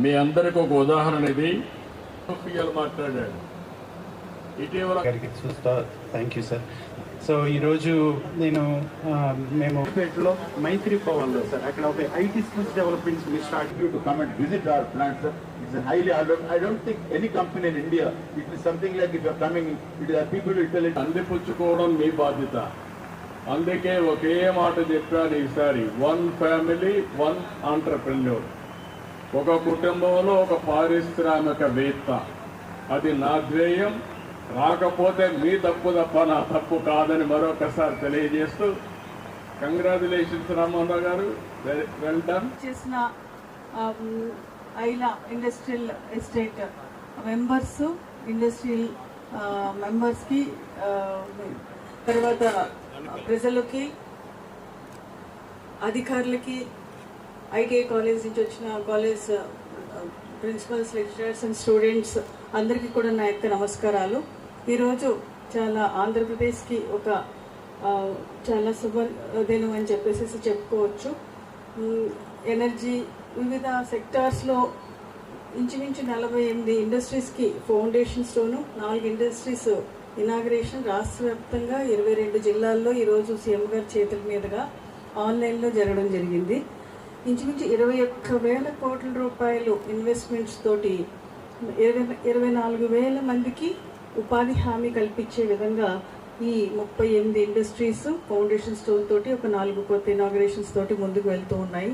మీ అందరికి ఒక ఉదాహరణ ఇది. మాట్లాడాడు ఇటీవల గారికి చూస్తా. థ్యాంక్ యూ సార్ సో ఈరోజు నేను మేము పేటలో మైత్రి భవన్లో సార్ అక్కడ ఒక ఐటీ స్కిల్స్ డెవలప్మెంట్స్ మీరు start our plant, sir. It's a highly, I don't, I don't think any company in India, it is something like if you're coming, it is, people will tell it. అందిపుచ్చుకోవడం మీ బాధ్యత. అందుకే ఒకే మాట చెప్పాను ఈసారి. One family one entrepreneur ఒక కుటుంబంలో ఒక పారిశ్రామికవేత్త అది నా ధ్యేయం. రాకపోతే మీ తప్పు తప్ప నా తప్పు కాదని మరొకసారి తెలియజేస్తూ కంగ్రాచులేషన్స్ రామ్మోహన్ గారు. Well done. చేసిన IALA industrial estate members industrial మెంబర్స్కి తర్వాత ప్రజలకి అధికారులకి ఐటీఐ కాలేజ్ నుంచి వచ్చిన college principals lecturers and students అందరికీ కూడా నా యొక్క నమస్కారాలు. ఈరోజు చాలా ఆంధ్రప్రదేశ్కి ఒక చాలా శుభదినం అని చెప్పేసి చెప్పుకోవచ్చు. ఎనర్జీ వివిధ సెక్టార్స్లో ఇంచుమించు నలభై ఎనిమిది ఇండస్ట్రీస్కి ఫౌండేషన్స్తోనూ నాలుగు ఇండస్ట్రీస్ ఇనాగ్రేషన్ రాష్ట్ర వ్యాప్తంగా ఇరవై రెండు జిల్లాల్లో ఈరోజు సీఎం గారి చేతుల మీదుగా ఆన్లైన్లో జరగడం జరిగింది. ఇంచుమించు ఇరవై ఒక్క వేల కోట్ల రూపాయలు ఇన్వెస్ట్మెంట్స్ తోటి ఇరవై ఇరవై నాలుగు వేల మందికి ఉపాధి హామీ కల్పించే విధంగా ఈ ముప్పై ఎనిమిది ఇండస్ట్రీస్ ఫౌండేషన్ స్టోన్ తోటి ఒక నాలుగు కొత్త ఇనాగ్రేషన్స్ తోటి ముందుకు వెళ్తూ ఉన్నాయి.